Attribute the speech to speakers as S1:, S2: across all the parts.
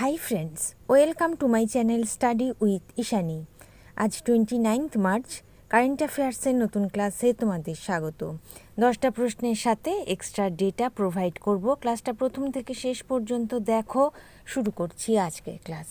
S1: Hi friends welcome to my channel study with Ishani আজ twenty ninth March current অ্যাফেয়ার্সের নতুন ক্লাসে তোমাদের স্বাগত। দশটা প্রশ্নের সাথে এক্সট্রা ডেটা প্রোভাইড করব। ক্লাসটা প্রথম থেকে শেষ পর্যন্ত দেখো। শুরু করছি আজকের ক্লাস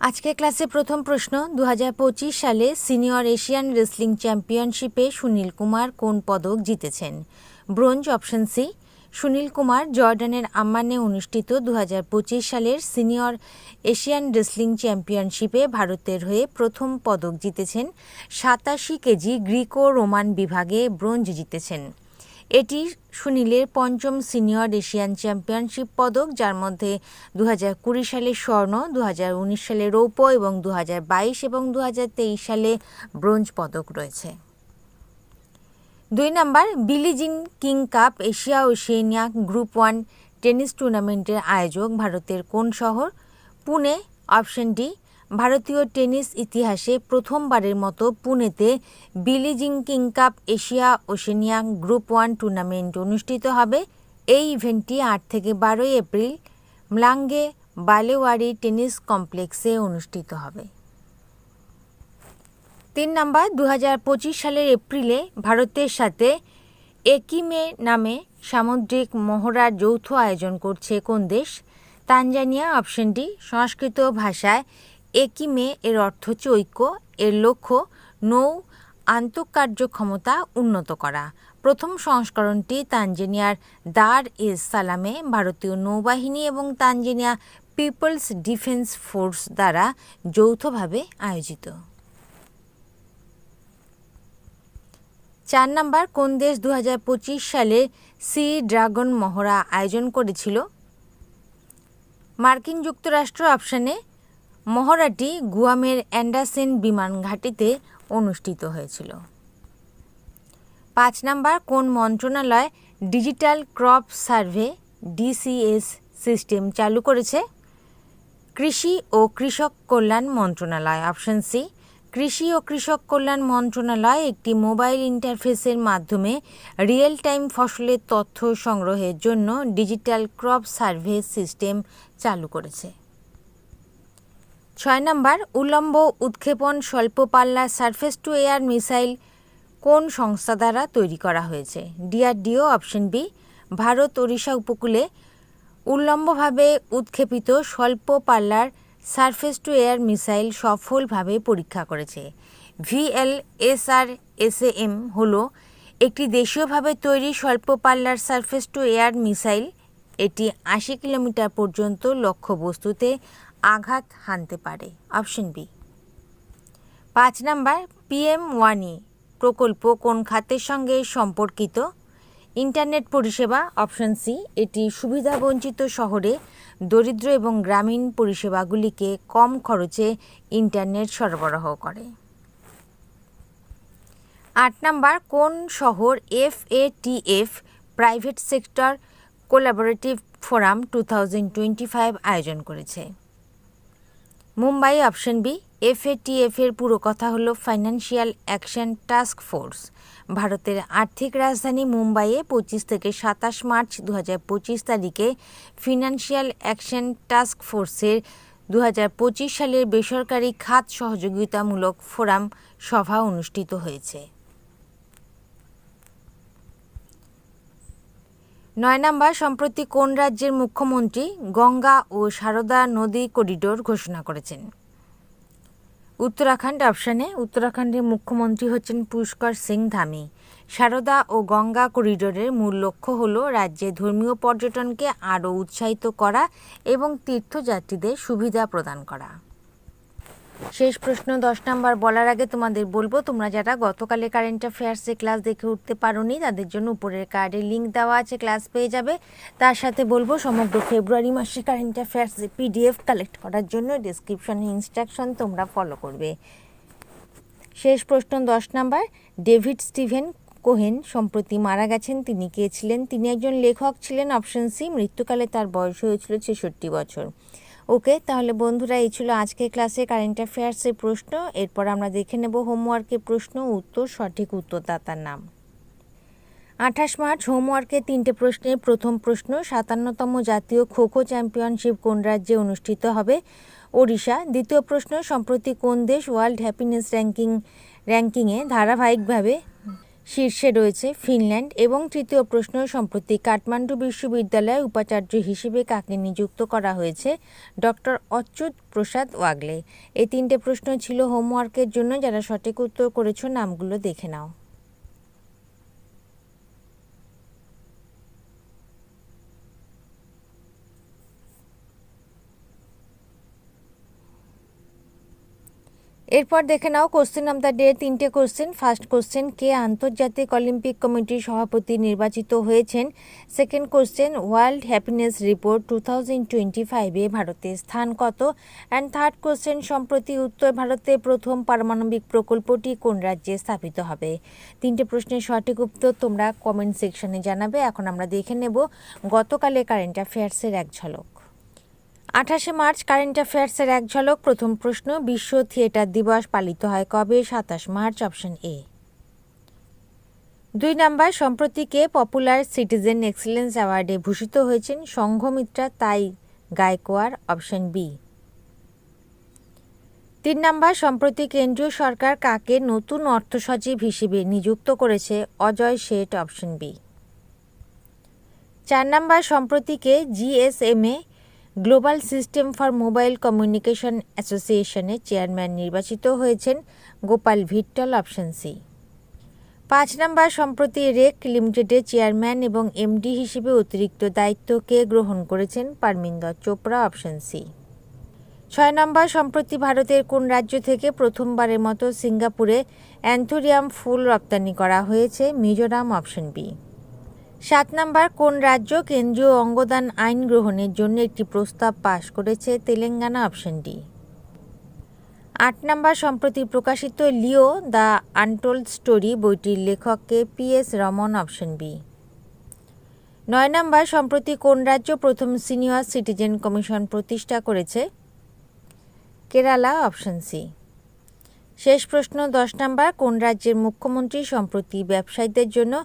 S1: আজকের ক্লাসে প্রথম প্রশ্ন দু পঁচিশ সালে সিনিয়র এশিয়ান রেসলিং চ্যাম্পিয়নশিপে সুনীল কুমার কোন পদক জিতেছেন? Bronze option C Sunil Kumar জর্ডানের আম্মানে অনুষ্ঠিত দু হাজার পঁচিশ সালের সিনিয়র এশিয়ান রেসলিং চ্যাম্পিয়নশিপে ভারতের হয়ে প্রথম পদক জিতেছেন সাতাশি কেজি গ্রিকো রোমান বিভাগে ব্রোঞ্জ জিতেছেন। এটি সুনীলের পঞ্চম সিনিয়র এশিয়ান চ্যাম্পিয়নশিপ পদক, যার মধ্যে দু কুড়ি সালে স্বর্ণ দু হাজার উনিশ সালে রৌপ্য এবং দু হাজার বাইশ এবং দু হাজার তেইশ সালে ব্রোঞ্জ পদক রয়েছে। দুই number Billie Jean King Cup Asia Oceania group one tennis টুর্নামেন্টের আয়োজক ভারতের কোন শহর? পুনে, অপশন ডি, ভারতীয় টেনিস ইতিহাসে প্রথমবারের মতো পুনেতে Billie Jean King Cup Asia Oceania group one tournament অনুষ্ঠিত হবে। এই ইভেন্টটি আট থেকে বারোই এপ্রিল, ম্লাঙ্গে বালেওয়ারি টেনিস কমপ্লেক্সে অনুষ্ঠিত হবে। তিন নাম্বার দু সালের এপ্রিলে ভারতের সাথে একিমে নামে সামুদ্রিক মহড়ার যৌথ আয়োজন করছে কোন দেশ? তানজানিয়া অপশনটি সংস্কৃত ভাষায় একিমে এর অর্থ হচ্ছে ঐক্য, এর লক্ষ্য নৌ আন্তঃকার্যক্ষমতা উন্নত করা। প্রথম সংস্করণটি তানজানিয়ার দার এস সালামে ভারতীয় নৌবাহিনী এবং তানজানিয়া পিপলস ডিফেন্স ফোর্স দ্বারা যৌথভাবে আয়োজিত। চার নাম্বার কোন দেশ দু হাজার পঁচিশ সালে সি ড্রাগন মহড়া আয়োজন করেছিল? মার্কিন যুক্তরাষ্ট্র অপশানে মহড়াটি গুয়ামের অ্যান্ডারসেন বিমান ঘাঁটিতে অনুষ্ঠিত হয়েছিল। পাঁচ নাম্বার কোন মন্ত্রণালয় digital crop survey, DCS system চালু করেছে? কৃষি ও কৃষক কল্যাণ মন্ত্রণালয়, অপশন সি। কৃষি ও কৃষক কল্যাণ মন্ত্রণালয় একটি মোবাইল ইন্টারফেসের মাধ্যমে রিয়েল টাইম ফসলের তথ্য সংগ্রহের জন্য ডিজিটাল ক্রপ সার্ভে সিস্টেম চালু করেছে। ছয় নম্বর, উল্লম্ব উৎক্ষেপণ স্বল্প পাল্লা সারফেস টু এয়ার মিসাইল কোন সংস্থা দ্বারা তৈরি করা হয়েছে? DRDO option B Bharat Odisha উপকূলে উল্লম্বভাবে উৎক্ষেপিত স্বল্প পাল্লার সারফেস টু এয়ার মিসাইল সফলভাবে পরীক্ষা করেছে। ভিএলএসআর এসএএম হল একটি দেশীয়ভাবে তৈরি স্বল্প পাল্লার সারফেস টু এয়ার মিসাইল। এটি আশি কিলোমিটার পর্যন্ত লক্ষ্যবস্তুতে আঘাত হানতে পারে। Option B. পাঁচ নাম্বার, পিএম ওয়ানি প্রকল্প কোন খাতের সঙ্গে সম্পর্কিত? ইন্টারনেট পরিষেবা, অপশন সি, এটি সুবিধাবঞ্চিত শহরে দরিদ্র এবং গ্রামীণ পরিষেবাগুলিকে কম খরচে ইন্টারনেট সরবরাহ করে। আট নাম্বার, কোন শহর F A T F private sector collaborative forum two thousand twenty five আয়োজন করেছে? মুম্বাই অপশন বি, এফএটিএফ এর পুরো কথা হলো ফাইন্যান্সিয়াল অ্যাকশন টাস্ক ফোর্স ভারতের আর্থিক রাজধানী মুম্বাইয়ে পঁচিশ থেকে সাতাশ মার্চ দু হাজার পঁচিশ তারিখে ফিনান্সিয়াল অ্যাকশন টাস্ক ফোর্সের দু হাজার পঁচিশ সালের বেসরকারি খাত সহযোগিতামূলক ফোরাম সভা অনুষ্ঠিত হয়েছে। নয় নম্বর, সম্প্রতি কোন রাজ্যের মুখ্যমন্ত্রী গঙ্গা ও সারদা নদী করিডোর ঘোষণা করেছেন? উত্তরাখণ্ড অপশানে উত্তরাখণ্ডের মুখ্যমন্ত্রী হচ্ছেন পুষ্কর সিং ধামি। সারদা ও গঙ্গা করিডোরের মূল লক্ষ্য হল রাজ্যে ধর্মীয় পর্যটনকে আরও উৎসাহিত করা এবং তীর্থযাত্রীদের সুবিধা প্রদান করা। শেষ প্রশ্ন দশ নাম্বার বলার আগে তোমাদের বলব, তোমরা যারা গতকালে কারেন্ট অ্যাফেয়ার্সে ক্লাস দেখে উঠতে পারোনি, তাদের জন্য উপরের কার্ডে লিঙ্ক দেওয়া আছে ক্লাস পেয়ে যাবে। তার সাথে বলব, সমগ্র ফেব্রুয়ারি মাসে কারেন্ট অ্যাফেয়ার্সে পিডিএফ কালেক্ট করার জন্য ডিসক্রিপশনে ইনস্ট্রাকশন তোমরা ফলো করবে। শেষ প্রশ্ন দশ নাম্বার, ডেভিড স্টিভেন কোহেন সম্প্রতি মারা গেছেন, তিনি কে ছিলেন? তিনি একজন লেখক ছিলেন, অপশন সি, মৃত্যুকালে তার বয়স হয়েছিল ছেষট্টি বছর। ওকে, তাহলে বন্ধুরা এই ছিল আজকের ক্লাসে কারেন্ট অ্যাফেয়ার্সের প্রশ্ন। এরপর আমরা দেখে নেব হোমওয়ার্কের প্রশ্ন, উত্তর, সঠিক উত্তরদাতার নাম। আঠাশ মার্চ হোমওয়ার্কের তিনটে প্রশ্নের প্রথম প্রশ্ন, সাতান্নতম জাতীয় খো খো চ্যাম্পিয়নশিপ কোন রাজ্যে অনুষ্ঠিত হবে? ওড়িশা। দ্বিতীয় প্রশ্ন, সম্প্রতি কোন দেশ ওয়ার্ল্ড হ্যাপিনেস র্যাঙ্কিং র্যাঙ্কিংয়ে ধারাবাহিকভাবে শীর্ষে রয়েছে ফিনল্যান্ড এবং তৃতীয় প্রশ্ন, সম্প্রতি কাঠমান্ডু বিশ্ববিদ্যালয়ে উপাচার্য হিসেবে কাকে নিযুক্ত করা হয়েছে ডক্টর অচ্যুত প্রসাদ ওয়াগলে? এই তিনটে প্রশ্ন ছিল হোমওয়ার্কের জন্য, যারা সঠিক উত্তর করেছ, নামগুলো দেখে নাও। এরপর দেখে নাও কোশ্চেন দ্য ডে তিনটে কোশ্চেন ফার্স্ট কোশ্চেন কে আন্তর্জাতিক অলিম্পিক কমিটির সভাপতি নির্বাচিত হয়েছেন? Second question world happiness report two thousand twenty ফাইভে ভারতের স্থান কত? অ্যান্ড থার্ড কোশ্চেন সম্প্রতি উত্তর ভারতে প্রথম পারমাণবিক প্রকল্পটি কোন রাজ্যে স্থাপিত হবে? তিনটে প্রশ্নের সঠিক উত্তর তোমরা কমেন্ট সেকশনে জানাবে। এখন আমরা দেখে নেব গতকালে কারেন্ট অ্যাফেয়ার্সের এক ঝলক। আঠাশে মার্চ কারেন্ট অ্যাফেয়ার্সের এক ঝলক। প্রথম প্রশ্ন, বিশ্ব থিয়েটার দিবস পালিত হয় কবে? সাতাশ মার্চ, অপশন এ। দুই নাম্বার, সম্প্রতি কে পপুলার সিটিজেন এক্সেলেন্স অ্যাওয়ার্ডে ভূষিত হয়েছেন সংঘমিত্রা তাই গায়কোয়ার অপশন বি। তিন নাম্বার, সম্প্রতি কেন্দ্রীয় সরকার কাকে নতুন অর্থ সচিব হিসেবে নিযুক্ত করেছে? Ajay Seth, option B. চার number সম্প্রতিকে GSMA global system for mobile communication অ্যাসোসিয়েশনের চেয়ারম্যান নির্বাচিত হয়েছেন গোপাল ভিট্টল, অপশন সি। পাঁচ নম্বর, সম্প্রতি রেক লিমিটেডের চেয়ারম্যান এবং এমডি হিসেবে অতিরিক্ত দায়িত্বকে গ্রহণ করেছেন পারমিন্দর চোপড়া, অপশন সি। ছয় নম্বর, সম্প্রতি ভারতের কোন রাজ্য থেকে প্রথমবারের মতো সিঙ্গাপুরে অ্যান্থোরিয়াম ফুল রপ্তানি করা হয়েছে? Mizoram, option B. সাত নাম্বার, কোন রাজ্য কেন্দ্রীয় অঙ্গদান আইন গ্রহণের জন্য একটি প্রস্তাব পাশ করেছে তেলেঙ্গানা? Option D. আট নাম্বার, সম্প্রতি প্রকাশিত লিও দ্য আনটোল্ড স্টোরি বইটির লেখককে P S Raman? Option B. নয় নাম্বার, সম্প্রতি কোন রাজ্য প্রথম সিনিয়র সিটিজেন কমিশন প্রতিষ্ঠা করেছে? কেরালা? Option C. শেষ প্রশ্ন, দশ নাম্বার, কোন রাজ্যের মুখ্যমন্ত্রী সম্প্রতি ব্যবসায়ীদের জন্য